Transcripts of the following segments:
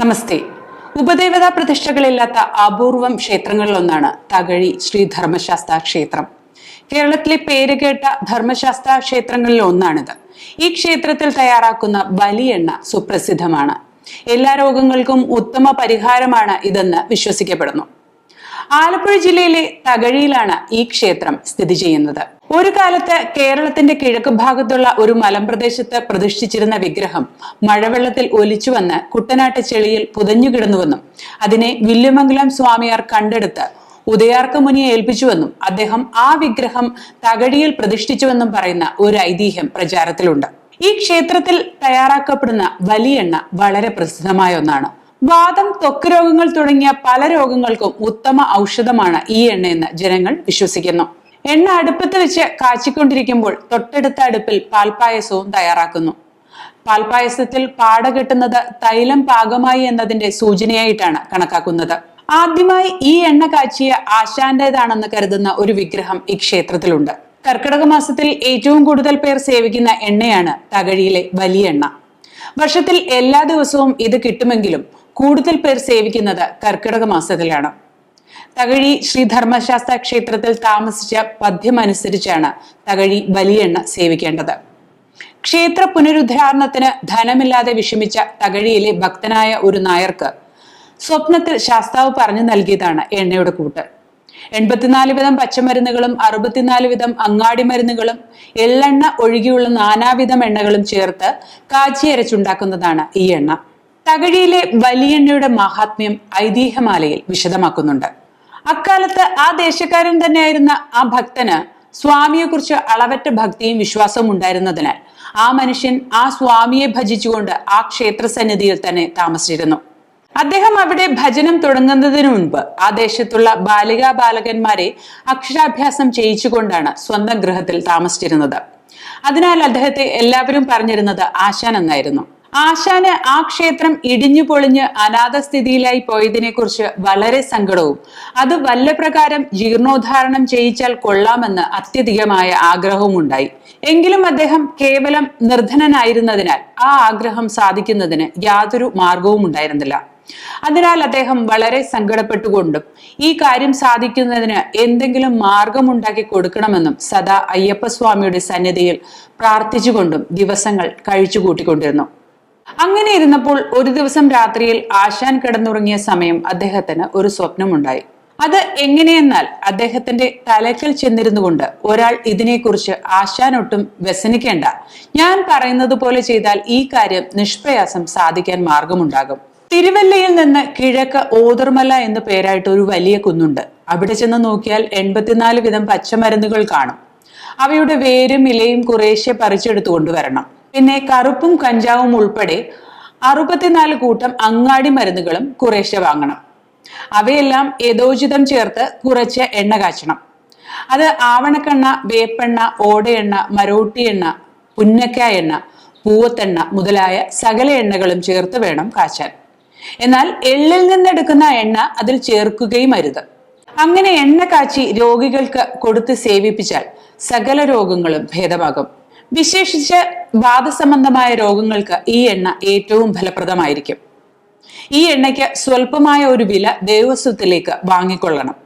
നമസ്തേ. ഉപദേവതാ പ്രതിഷ്ഠകളില്ലാത്ത അപൂർവം ക്ഷേത്രങ്ങളിലൊന്നാണ് തകഴി ശ്രീ ധർമ്മശാസ്ത്ര ക്ഷേത്രം. കേരളത്തിലെ പേരുകേട്ട ധർമ്മശാസ്ത്ര ക്ഷേത്രങ്ങളിൽ ഒന്നാണിത്. ഈ ക്ഷേത്രത്തിൽ തയ്യാറാക്കുന്ന ബലിയെണ്ണ സുപ്രസിദ്ധമാണ്. എല്ലാ രോഗങ്ങൾക്കും ഉത്തമ പരിഹാരമാണ് ഇതെന്ന് വിശ്വസിക്കപ്പെടുന്നു. ആലപ്പുഴ ജില്ലയിലെ തകഴിയിലാണ് ഈ ക്ഷേത്രം സ്ഥിതി ചെയ്യുന്നത്. ഒരു കാലത്ത് കേരളത്തിന്റെ കിഴക്ക് ഭാഗത്തുള്ള ഒരു മലമ്പ്രദേശത്ത് പ്രതിഷ്ഠിച്ചിരുന്ന വിഗ്രഹം മഴവെള്ളത്തിൽ ഒലിച്ചു വന്ന് കുട്ടനാട്ട് ചെളിയിൽ പുതഞ്ഞുകിടന്നുവെന്നും അതിനെ വില്ലുമംഗലം സ്വാമിയാർ കണ്ടെടുത്ത് ഉദയാർക്ക മുനിയെ ഏൽപ്പിച്ചുവെന്നും അദ്ദേഹം ആ വിഗ്രഹം തകഴിയിൽ പ്രതിഷ്ഠിച്ചുവെന്നും പറയുന്ന ഒരു ഐതിഹ്യം പ്രചാരത്തിലുണ്ട്. ഈ ക്ഷേത്രത്തിൽ തയ്യാറാക്കപ്പെടുന്ന വലിയെണ്ണ വളരെ പ്രസിദ്ധമായ ഒന്നാണ്. വാദം ത്വക്ക് രോഗങ്ങൾ തുടങ്ങിയ പല രോഗങ്ങൾക്കും ഉത്തമ ഔഷധമാണ് ഈ എണ്ണയെന്ന് ജനങ്ങൾ വിശ്വസിക്കുന്നു. എണ്ണ അടുപ്പത്ത് വെച്ച് കാച്ചിക്കൊണ്ടിരിക്കുമ്പോൾ തൊട്ടടുത്ത അടുപ്പിൽ പാൽപ്പായസവും തയ്യാറാക്കുന്നു. പാൽപ്പായസത്തിൽ പാട കെട്ടുന്നത് തൈലം പാകമായി എന്നതിന്റെ സൂചനയായിട്ടാണ് കണക്കാക്കുന്നത്. ആദ്യമായി ഈ എണ്ണ കാച്ചിയ ആശാന്റേതാണെന്ന് കരുതുന്ന ഒരു വിഗ്രഹം ഈ ക്ഷേത്രത്തിലുണ്ട്. കർക്കിടക മാസത്തിൽ ഏറ്റവും കൂടുതൽ പേർ സേവിക്കുന്ന എണ്ണയാണ് തകഴിയിലെ വലിയ എണ്ണ. വർഷത്തിൽ എല്ലാ ദിവസവും ഇത് കിട്ടുമെങ്കിലും കൂടുതൽ പേർ സേവിക്കുന്നത് കർക്കിടക മാസത്തിലാണ്. തകഴി ശ്രീ ധർമ്മശാസ്ത്ര ക്ഷേത്രത്തിൽ താമസിച്ച പദ്യമനുസരിച്ചാണ് തകഴി വലിയെണ്ണ സേവിക്കേണ്ടത്. ക്ഷേത്ര പുനരുദ്ധാരണത്തിന് ധനമില്ലാതെ വിഷമിച്ച തകഴിയിലെ ഭക്തനായ ഒരു നായർക്ക് സ്വപ്നത്തിൽ ശാസ്താവ് പറഞ്ഞു നൽകിയതാണ് എണ്ണയുടെ കൂട്ട്. എൺപത്തിനാല് വിധം പച്ചമരുന്നുകളും അറുപത്തിനാല് വിധം അങ്ങാടി മരുന്നുകളും എള്ളെണ്ണ ഒഴികെയുള്ള നാനാവിധം എണ്ണകളും ചേർത്ത് കാച്ചിയരച്ചുണ്ടാക്കുന്നതാണ് ഈ എണ്ണ. തകഴിയിലെ വലിയെണ്ണയുടെ മഹാത്മ്യം ഐതിഹ്യമാലയിൽ വിശദമാക്കുന്നുണ്ട്. അക്കാലത്ത് ആ ദേശക്കാരൻ തന്നെയായിരുന്ന ആ ഭക്തന് സ്വാമിയെക്കുറിച്ച് അളവറ്റ ഭക്തിയും വിശ്വാസവും ഉണ്ടായിരുന്നതിനാൽ ആ മനുഷ്യൻ ആ സ്വാമിയെ ഭജിച്ചുകൊണ്ട് ആ ക്ഷേത്ര സന്നിധിയിൽ തന്നെ താമസിച്ചിരുന്നു. അദ്ദേഹം അവിടെ ഭജനം തുടങ്ങുന്നതിന് മുൻപ് ആ ദേശത്തുള്ള ബാലികാ ബാലകന്മാരെ അക്ഷരാഭ്യാസം ചെയ്യിച്ചുകൊണ്ടാണ് സ്വന്തം ഗൃഹത്തിൽ താമസിച്ചിരുന്നത്. അതിനാൽ അദ്ദേഹത്തെ എല്ലാവരും പറഞ്ഞിരുന്നത് ആശാൻ എന്നായിരുന്നു ആശാന് ആ ക്ഷേത്രം ഇടിഞ്ഞു പൊളിഞ്ഞ് അനാഥസ്ഥിതിയിലായി പോയതിനെ കുറിച്ച് വളരെ സങ്കടവും. അത് വല്ല പ്രകാരം ജീർണോദ്ധാരണം ചെയ്യിച്ചാൽ കൊള്ളാമെന്ന് അത്യധികമായ ആഗ്രഹവും ഉണ്ടായി എങ്കിലും അദ്ദേഹം കേവലം നിർധനനായിരുന്നതിനാൽ ആ ആഗ്രഹം സാധിക്കുന്നതിന് യാതൊരു മാർഗവും ഉണ്ടായിരുന്നില്ല. അതിനാൽ അദ്ദേഹം വളരെ സങ്കടപ്പെട്ടുകൊണ്ടും ഈ കാര്യം സാധിക്കുന്നതിന് എന്തെങ്കിലും മാർഗമുണ്ടാക്കി കൊടുക്കണമെന്നും സദാ അയ്യപ്പസ്വാമിയുടെ സന്നിധിയിൽ പ്രാർത്ഥിച്ചുകൊണ്ടും ദിവസങ്ങൾ കഴിച്ചുകൂട്ടിക്കൊണ്ടിരുന്നു. അങ്ങനെ ഇരുന്നപ്പോൾ ഒരു ദിവസം രാത്രിയിൽ ആശാൻ കിടന്നുറങ്ങിയ സമയം അദ്ദേഹത്തിന് ഒരു സ്വപ്നമുണ്ടായി. അത് എങ്ങനെയെന്നാൽ അദ്ദേഹത്തിന്റെ തലക്കൽ ചെന്നിരുന്നു കൊണ്ട് ഒരാൾ ഇതിനെക്കുറിച്ച് ആശാൻ ഒട്ടും വ്യസനിക്കേണ്ട. ഞാൻ പറയുന്നത് പോലെ ചെയ്താൽ ഈ കാര്യം നിഷ്പ്രയാസം സാധിക്കാൻ മാർഗമുണ്ടാകും. തിരുവല്ലയിൽ നിന്ന് കിഴക്ക് ഓതർമല എന്ന പേരായിട്ട് ഒരു വലിയ കുന്നുണ്ട്. അവിടെ ചെന്ന് നോക്കിയാൽ എൺപത്തിനാല് വിധം പച്ചമരുന്നുകൾ കാണും. അവയുടെ വേരും ഇലയും കുറേശ്ശെ പറിച്ചെടുത്തു കൊണ്ടുവരണം. പിന്നെ കറുപ്പും കഞ്ചാവും ഉൾപ്പെടെ അറുപത്തിനാല് കൂട്ടം അങ്ങാടി മരുന്നുകളും കുറേശ്ശെ വാങ്ങണം. അവയെല്ലാം യഥോചിതം ചേർത്ത് കുറച്ച് എണ്ണ കാച്ചണം. അത് ആവണക്കെണ്ണ വേപ്പെണ്ണ ഓടയെണ്ണ മരോട്ടി എണ്ണ പുന്നക്കായ എണ്ണ പൂവത്തെണ്ണ മുതലായ സകല എണ്ണകളും ചേർത്ത് വേണം കാച്ചാൻ. എന്നാൽ എള്ളിൽ നിന്നെടുക്കുന്ന എണ്ണ അതിൽ ചേർക്കുകയും അരുത്. അങ്ങനെ എണ്ണ കാച്ചി രോഗികൾക്ക് കൊടുത്ത് സേവിപ്പിച്ചാൽ സകല രോഗങ്ങളും ഭേദമാകും. വിശേഷിച്ച് വാദസംബന്ധമായ രോഗങ്ങൾക്ക് ഈ എണ്ണ ഏറ്റവും ഫലപ്രദമായിരിക്കും. ഈ എണ്ണയ്ക്ക് സ്വല്പമായ ഒരു വില ദേവസ്വത്തിലേക്ക് വാങ്ങിക്കൊള്ളണം.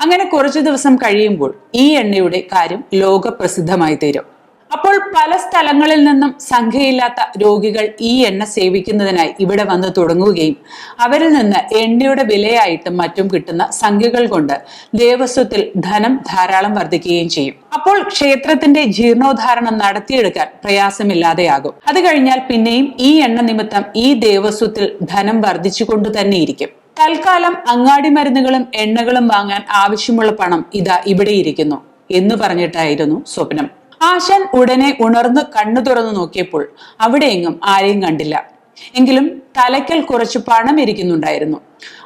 അങ്ങനെ കുറച്ചു ദിവസം കഴിയുമ്പോൾ ഈ എണ്ണയുടെ കാര്യം ലോകപ്രസിദ്ധമായി തീരും. അപ്പോൾ പല സ്ഥലങ്ങളിൽ നിന്നും സംഖ്യയില്ലാത്ത രോഗികൾ ഈ എണ്ണ സേവിക്കുന്നതിനായി ഇവിടെ വന്ന് തുടങ്ങുകയും അവരിൽ നിന്ന് എണ്ണയുടെ വിലയായിട്ടും മറ്റും കിട്ടുന്ന സംഖ്യകൾ കൊണ്ട് ദേവസ്വത്തിൽ ധനം ധാരാളം വർദ്ധിക്കുകയും ചെയ്യും. അപ്പോൾ ക്ഷേത്രത്തിന്റെ ജീർണോദ്ധാരണം നടത്തിയെടുക്കാൻ പ്രയാസമില്ലാതെയാകും. അത് കഴിഞ്ഞാൽ പിന്നെയും ഈ എണ്ണ നിമിത്തം ഈ ദേവസ്വത്തിൽ ധനം വർദ്ധിച്ചുകൊണ്ട് തന്നെയിരിക്കും തൽക്കാലം അങ്ങാടി മരുന്നുകളും എണ്ണകളും വാങ്ങാൻ ആവശ്യമുള്ള പണം ഇതാ ഇവിടെ ഇരിക്കുന്നു എന്ന് പറഞ്ഞിട്ടായിരുന്നു സ്വപ്നം. ആശാൻ ഉടനെ ഉണർന്ന് കണ്ണു തുറന്നു നോക്കിയപ്പോൾ അവിടെയെങ്ങും ആരെയും കണ്ടില്ല. എങ്കിലും തലയ്ക്കൽ കുറച്ച് പണം ഇരിക്കുന്നുണ്ടായിരുന്നു.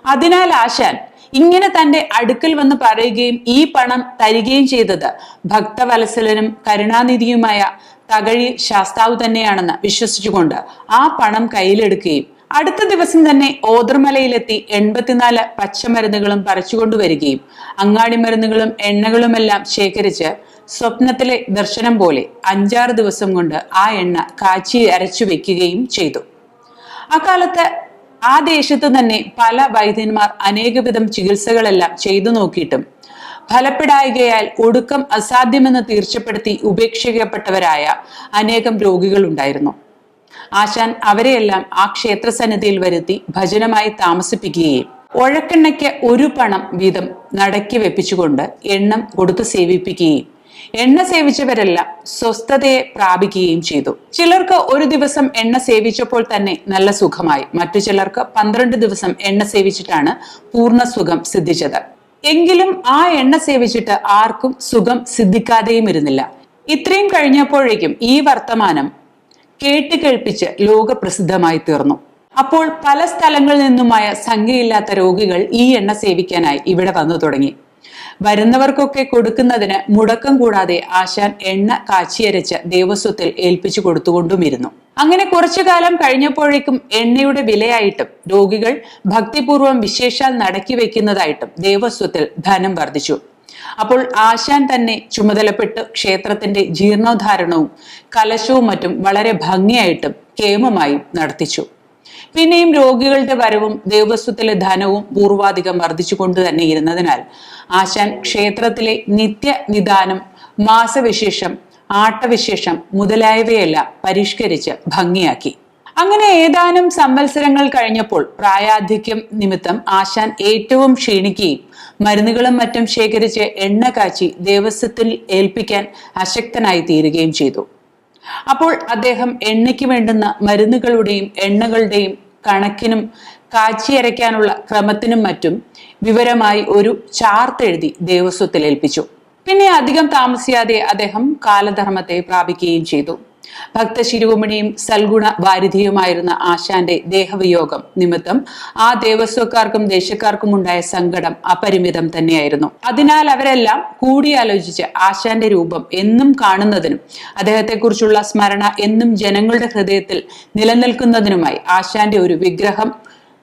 അതിനാൽ ആശാൻ ഇങ്ങനെ തന്റെ അടുക്കൽ വന്ന് പറയുകയും ഈ പണം തരികയും ചെയ്തത് ഭക്തവത്സലനും കരുണാനിധിയുമായ തകഴി ശാസ്താവ് തന്നെയാണെന്ന് വിശ്വസിച്ചുകൊണ്ട് ആ പണം കയ്യിലെടുക്കുകയും അടുത്ത ദിവസം തന്നെ ഓതർമലയിലെത്തി എൺപത്തിനാല് പച്ചമരുന്നുകളും പറിച്ചുകൊണ്ടുവരികയും അങ്ങാടി മരുന്നുകളും എണ്ണകളുമെല്ലാം ശേഖരിച്ച് സ്വപ്നത്തിലെ ദർശനം പോലെ അഞ്ചാറ് ദിവസം കൊണ്ട് ആ എണ്ണ കാച്ചി അരച്ചു വെക്കുകയും ചെയ്തു. അക്കാലത്ത് ആ ദേശത്ത് തന്നെ പല വൈദ്യന്മാർ അനേകവിധം ചികിത്സകളെല്ലാം ചെയ്തു നോക്കിയിട്ടും ഫലപ്പെടായികയാൽ ഒടുക്കം അസാധ്യമെന്ന് തീർച്ചപ്പെടുത്തി ഉപേക്ഷിക്കപ്പെട്ടവരായ അനേകം രോഗികൾ ഉണ്ടായിരുന്നു. ആശാൻ അവരെയെല്ലാം ആ ക്ഷേത്ര സന്നിധിയിൽ വരുത്തി ഭജനമായി താമസിപ്പിക്കുകയും ഒഴക്കെണ്ണയ്ക്ക് ഒരു പണം വീതം നടക്കി വെപ്പിച്ചുകൊണ്ട് എണ്ണം കൊടുത്ത് സേവിപ്പിക്കുകയും എണ്ണ സേവിച്ചവരെല്ലാം സ്വസ്ഥതയെ പ്രാപിക്കുകയും ചെയ്തു. ചിലർക്ക് ഒരു ദിവസം എണ്ണ സേവിച്ചപ്പോൾ തന്നെ നല്ല സുഖമായി. മറ്റു ചിലർക്ക് പന്ത്രണ്ട് ദിവസം എണ്ണ സേവിച്ചിട്ടാണ് പൂർണ സുഖം സിദ്ധിച്ചത്. എങ്കിലും ആ എണ്ണ സേവിച്ചിട്ട് ആർക്കും സുഖം സിദ്ധിക്കാതെയും ഇരുന്നില്ല. ഇത്രയും കഴിഞ്ഞപ്പോഴേക്കും ഈ വർത്തമാനം കേട്ട് കേൾപ്പിച്ച് ലോകപ്രസിദ്ധമായി തീർന്നു. അപ്പോൾ പല സ്ഥലങ്ങളിൽ നിന്നുമായ സംഖ്യയില്ലാത്ത രോഗികൾ ഈ എണ്ണ സേവിക്കാനായി ഇവിടെ വന്നു തുടങ്ങി. വരുന്നവർക്കൊക്കെ കൊടുക്കുന്നതിന് മുടക്കം കൂടാതെ ആശാൻ എണ്ണ കാച്ചിയരച്ച് ദേവസ്വത്തിൽ ഏൽപ്പിച്ചു കൊടുത്തുകൊണ്ടുമിരുന്നു. അങ്ങനെ കുറച്ചു കാലം കഴിഞ്ഞപ്പോഴേക്കും എണ്ണയുടെ വിലയായിട്ടും രോഗികൾ ഭക്തിപൂർവം വിശേഷാൽ നടക്കി വെക്കുന്നതായിട്ടും ദേവസ്വത്തിൽ ധനം വർദ്ധിച്ചു. അപ്പോൾ ആശാൻ തന്നെ ചുമതലപ്പെട്ട് ക്ഷേത്രത്തിന്റെ ജീർണോദ്ധാരണവും കലശവും മറ്റും വളരെ ഭംഗിയായിട്ടും കേമമായും നടത്തിച്ചു. പിന്നെയും രോഗികളുടെ വരവും ദേവസ്വത്തിലെ ധനവും പൂർവാധികം വർദ്ധിച്ചുകൊണ്ട് തന്നെ ഇരുന്നതിനാൽ ആശാൻ ക്ഷേത്രത്തിലെ നിത്യ നിദാനം മാസവിശേഷം ആട്ടവിശേഷം മുതലായവയെല്ലാം പരിഷ്കരിച്ച് ഭംഗിയാക്കി. അങ്ങനെ ഏതാനും സംവത്സരങ്ങൾ കഴിഞ്ഞപ്പോൾ പ്രായാധിക്യം നിമിത്തം ആശാൻ ഏറ്റവും ക്ഷീണിക്കുകയും മരുന്നുകളും മറ്റും ശേഖരിച്ച് എണ്ണ കാച്ചി ദേവസ്വത്തിൽ ഏൽപ്പിക്കാൻ അശക്തനായി തീരുകയും ചെയ്തു. അപ്പോൾ അദ്ദേഹം എണ്ണയ്ക്ക് വേണ്ടുന്ന മരുന്നുകളുടെയും എണ്ണകളുടെയും കണക്കിനും കാച്ചിയരയ്ക്കാനുള്ള ക്രമത്തിനും മറ്റും വിവരമായി ഒരു ചാർത്തെഴുതി ദേവസ്വത്തിൽ ഏൽപ്പിച്ചു. പിന്നെ അധികം താമസിയാതെ അദ്ദേഹം കാലധർമ്മത്തെ പ്രാപിക്കുകയും ചെയ്തു. ഭക്തശിരോമണിയും സൽഗുണ വാരിധിയുമായിരുന്ന ആശാന്റെ ദേഹവിയോഗം നിമിത്തം ആ ദേവസ്വക്കാർക്കും ദേശക്കാർക്കും ഉണ്ടായ സങ്കടം അപരിമിതം തന്നെയായിരുന്നു. അതിനാൽ അവരെല്ലാം കൂടിയാലോചിച്ച് ആശാന്റെ രൂപം എന്നും കാണുന്നതിനും അദ്ദേഹത്തെക്കുറിച്ചുള്ള സ്മരണ എന്നും ജനങ്ങളുടെ ഹൃദയത്തിൽ നിലനിൽക്കുന്നതിനുമായി ആശാന്റെ ഒരു വിഗ്രഹം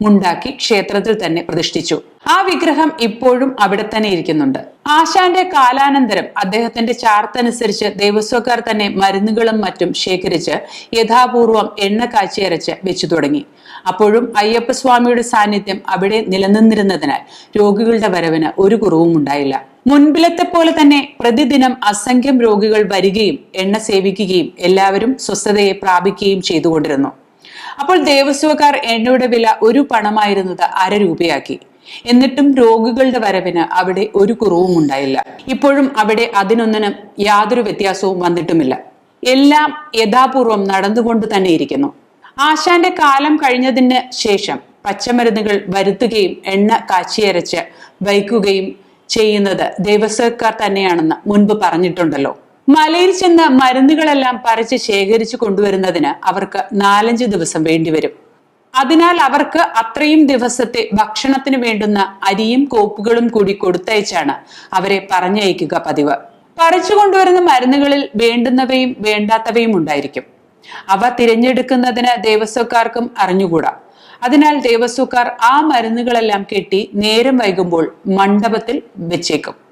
ഉണ്ടാക്കി ക്ഷേത്രത്തിൽ തന്നെ പ്രതിഷ്ഠിച്ചു. ആ വിഗ്രഹം ഇപ്പോഴും അവിടെ തന്നെ ഇരിക്കുന്നുണ്ട്. ആശാന്റെ കാലാനന്തരം അദ്ദേഹത്തിന്റെ ചാർത്തനുസരിച്ച് ദേവസ്വക്കാർ തന്നെ മരുന്നുകളും മറ്റും ശേഖരിച്ച് യഥാപൂർവം എണ്ണ കാച്ചിയരച്ച് വെച്ചു തുടങ്ങി. അപ്പോഴും അയ്യപ്പസ്വാമിയുടെ സാന്നിധ്യം അവിടെ നിലനിന്നിരുന്നതിനാൽ രോഗികളുടെ വരവിന് ഒരു കുറവും ഉണ്ടായില്ല. മുൻപിലത്തെ പോലെ തന്നെ പ്രതിദിനം അസംഖ്യം രോഗികൾ വരികയും എണ്ണ സേവിക്കുകയും എല്ലാവരും സ്വസ്ഥതയെ പ്രാപിക്കുകയും ചെയ്തുകൊണ്ടിരുന്നു. അപ്പോൾ ദേവസ്വക്കാർ എണ്ണയുടെ വില ഒരു പണമായിരുന്നത് അര രൂപയാക്കി. എന്നിട്ടും രോഗികളുടെ വരവിന് അവിടെ ഒരു കുറവും ഉണ്ടായില്ല. ഇപ്പോഴും അവിടെ അതിനൊന്നിനും യാതൊരു വ്യത്യാസവും വന്നിട്ടുമില്ല. എല്ലാം യഥാപൂർവം നടന്നുകൊണ്ട് തന്നെ ഇരിക്കുന്നു. ആശാന്റെ കാലം കഴിഞ്ഞതിന് ശേഷം പച്ചമരുന്നുകൾ വരുത്തുകയും എണ്ണ കാച്ചിയരച്ച് വയ്ക്കുകയും ചെയ്യുന്നത് ദേവസ്വക്കാർ തന്നെയാണെന്ന് മുൻപ് പറഞ്ഞിട്ടുണ്ടല്ലോ. മലയിൽ ചെന്ന് മരുന്നുകളെല്ലാം പറിച്ച് ശേഖരിച്ചു കൊണ്ടുവരുന്നതിന് അവർക്ക് നാലഞ്ച് ദിവസം വേണ്ടിവരും. അതിനാൽ അവർക്ക് അത്രയും ദിവസത്തെ ഭക്ഷണത്തിന് വേണ്ടുന്ന അരിയും കോപ്പുകളും കൂടി കൊടുത്തയച്ചാണ് അവരെ പറഞ്ഞയക്കുക പതിവ്. പറിച്ചു കൊണ്ടുവരുന്ന മരുന്നുകളിൽ വേണ്ടുന്നവയും വേണ്ടാത്തവയും ഉണ്ടായിരിക്കും. അവ തിരഞ്ഞെടുക്കുന്നതിന് ദേവസ്വക്കാർക്കും അറിഞ്ഞുകൂടാ. അതിനാൽ ദേവസ്വക്കാർ ആ മരുന്നുകളെല്ലാം കെട്ടി നേരം വൈകുമ്പോൾ മണ്ഡപത്തിൽ വെച്ചേക്കും.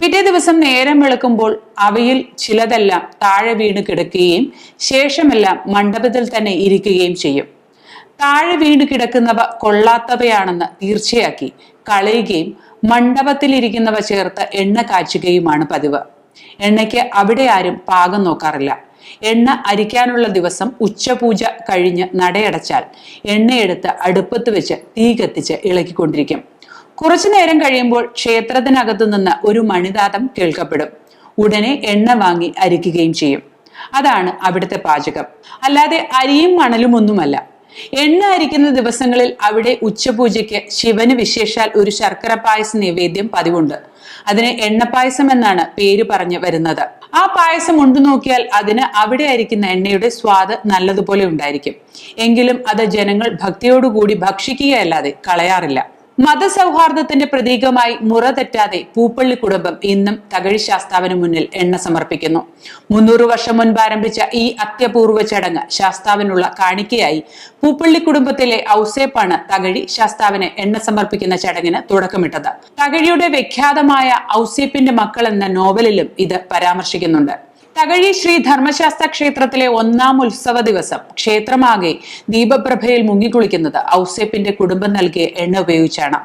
പിറ്റേ ദിവസം നേരം വെളുക്കുമ്പോൾ അവയിൽ ചിലതെല്ലാം താഴെ വീണ് കിടക്കുകയും ശേഷമെല്ലാം മണ്ഡപത്തിൽ തന്നെ ഇരിക്കുകയും ചെയ്യും. താഴെ വീണ് കിടക്കുന്നവ കൊള്ളാത്തവയാണെന്ന് തീർച്ചയാക്കി കളയുകയും മണ്ഡപത്തിൽ മണ്ഡപത്തിലിരിക്കുന്നവ ചേർത്ത് എണ്ണ കാച്ചുകയുമാണ് പതിവ്. എണ്ണയ്ക്ക് അവിടെ ആരും പാകം നോക്കാറില്ല. എണ്ണ അരിക്കാനുള്ള ദിവസം ഉച്ചപൂജ കഴിഞ്ഞ് നടയടച്ചാൽ എണ്ണയെടുത്ത് അടുപ്പത്ത് വെച്ച് തീ കത്തിച്ച് ഇളക്കിക്കൊണ്ടിരിക്കും. കുറച്ചു നേരം കഴിയുമ്പോൾ ക്ഷേത്രത്തിനകത്തു നിന്ന് ഒരു മണിതാതം കേൾക്കപ്പെടും. ഉടനെ എണ്ണ വാങ്ങി അരിക്കുകയും ചെയ്യും. അതാണ് അവിടുത്തെ പാചകം. അല്ലാതെ അരിയും മണലും ഒന്നുമല്ല. എണ്ണ അരിക്കുന്ന ദിവസങ്ങളിൽ അവിടെ ഉച്ചപൂജയ്ക്ക് ശിവന് വിശേഷാൽ ഒരു ശർക്കര പായസ നിവേദ്യം പതിവുണ്ട്. അതിന് എണ്ണപ്പായസം എന്നാണ് പേര് പറഞ്ഞു വരുന്നത്. ആ പായസം ഉണ്ടു നോക്കിയാൽ അതിന് അവിടെ അരിക്കുന്ന എണ്ണയുടെ സ്വാദ് നല്ലതുപോലെ ഉണ്ടായിരിക്കും. എങ്കിലും അത് ജനങ്ങൾ ഭക്തിയോടുകൂടി ഭക്ഷിക്കുകയല്ലാതെ കളയാറില്ല. മതസൗഹാർദ്ദത്തിന്റെ പ്രതീകമായി മുറ തെറ്റാതെ പൂപ്പള്ളി കുടുംബം ഇന്നും തകഴി ശാസ്താവിന് മുന്നിൽ എണ്ണ സമർപ്പിക്കുന്നു. മുന്നൂറ് വർഷം മുൻപ് ആരംഭിച്ച ഈ അത്യപൂർവ ചടങ്ങ് ശാസ്താവിനുള്ള കാണിക്കയായി പൂപ്പള്ളി കുടുംബത്തിലെ ഔസേപ്പാണ് തകഴി ശാസ്താവിന് എണ്ണ സമർപ്പിക്കുന്ന ചടങ്ങിന് തുടക്കമിട്ടത്. തകഴിയുടെ വിഖ്യാതമായ ഔസേപ്പിന്റെ മക്കൾ എന്ന നോവലിലും ഇത് പരാമർശിക്കുന്നുണ്ട്. തകഴി ശ്രീ ധർമ്മശാസ്ത്ര ക്ഷേത്രത്തിലെ ഒന്നാം ഉത്സവ ദിവസം ക്ഷേത്രമാകെ ദീപപ്രഭയിൽ മുങ്ങിക്കുളിക്കുന്നത് ഔസേപ്പിന്റെ കുടുംബം നൽകിയ എണ്ണ ഉപയോഗിച്ചാണ്.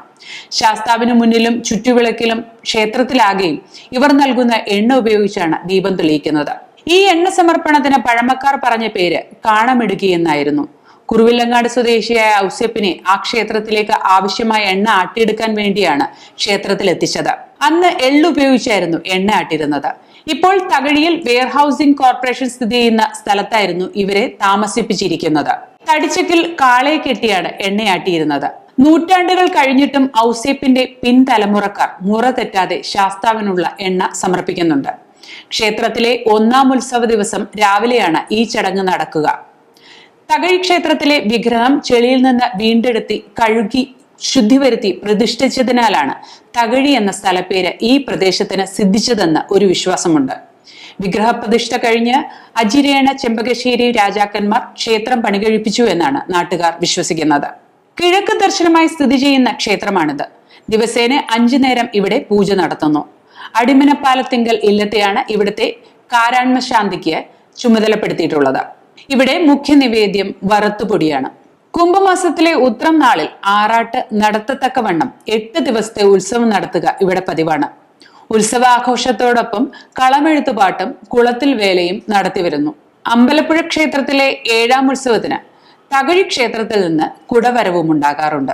ശാസ്താവിന് മുന്നിലും ചുറ്റുവിളക്കിലും ക്ഷേത്രത്തിലാകെയും ഇവർ നൽകുന്ന എണ്ണ ഉപയോഗിച്ചാണ് ദീപം തെളിയിക്കുന്നത്. ഈ എണ്ണ സമർപ്പണത്തിന് പഴമക്കാർ പറഞ്ഞ പേര് കാണമിടുകി എന്നായിരുന്നു. കുറുവില്ലങ്ങാട് സ്വദേശിയായ ഔസേപ്പിനെ ആ ക്ഷേത്രത്തിലേക്ക് ആവശ്യമായ എണ്ണ ആട്ടിയെടുക്കാൻ വേണ്ടിയാണ് ക്ഷേത്രത്തിൽ എത്തിച്ചത് അന്ന് എള്ളുപയോഗിച്ചായിരുന്നു എണ്ണ ആട്ടിരുന്നത് ഇപ്പോൾ തകഴിയിൽ വെയർഹൌസിംഗ് കോർപ്പറേഷൻ സ്ഥിതി ചെയ്യുന്ന സ്ഥലത്തായിരുന്നു ഇവരെ താമസിപ്പിച്ചിരിക്കുന്നത്. തടിച്ചക്കിൽ കാളയെ കെട്ടിയാണ് എണ്ണയാട്ടിയിരുന്നത്. നൂറ്റാണ്ടുകൾ കഴിഞ്ഞിട്ടും ഔസേപ്പിന്റെ പിൻതലമുറക്കാർ മുറ തെറ്റാതെ ശാസ്താവിനുള്ള എണ്ണ സമർപ്പിക്കുന്നുണ്ട്. ക്ഷേത്രത്തിലെ ഒന്നാം ഉത്സവ ദിവസം രാവിലെയാണ് ഈ ചടങ്ങ് നടക്കുക. തകഴി ക്ഷേത്രത്തിലെ വിഗ്രഹം ചെളിയിൽ നിന്ന് വീണ്ടെടുത്തി കഴുകി ശുദ്ധി വരുത്തി പ്രതിഷ്ഠിച്ചതിനാലാണ് തകഴി എന്ന സ്ഥലപ്പേര് ഈ പ്രദേശത്തിന് സിദ്ധിച്ചതെന്ന് ഒരു വിശ്വാസമുണ്ട്. വിഗ്രഹപ്രതിഷ്ഠ കഴിഞ്ഞ് അജിരേണ ചെമ്പകശ്ശേരി രാജാക്കന്മാർ ക്ഷേത്രം പണികഴിപ്പിച്ചു എന്നാണ് നാട്ടുകാർ വിശ്വസിക്കുന്നത്. കിഴക്ക് ദർശനമായി സ്ഥിതി ചെയ്യുന്ന ക്ഷേത്രമാണിത്. ദിവസേന അഞ്ചു നേരം ഇവിടെ പൂജ നടത്തുന്നു. അടിമനപ്പാലത്തിങ്കൽ ഇല്ലത്തെയാണ് ഇവിടുത്തെ കാരാൺമശാന്തിക്ക് ചുമതലപ്പെടുത്തിയിട്ടുള്ളത്. ഇവിടെ മുഖ്യ നിവേദ്യം വറുത്തുപൊടിയാണ്. കുംഭമാസത്തിലെ ഉത്രം നാളിൽ ആറാട്ട് നടത്തത്തക്കവണ്ണം എട്ട് ദിവസത്തെ ഉത്സവം നടത്തുക ഇവിടെ പതിവാണ്. ഉത്സവാഘോഷത്തോടൊപ്പം കളമെഴുത്തുപാട്ടും കുളത്തിൽ വേലയും നടത്തിവരുന്നു അമ്പലപ്പുഴ ക്ഷേത്രത്തിലെ ഏഴാം ഉത്സവത്തിന് തകഴി ക്ഷേത്രത്തിൽ നിന്ന് കുടവരവും ഉണ്ടാകാറുണ്ട്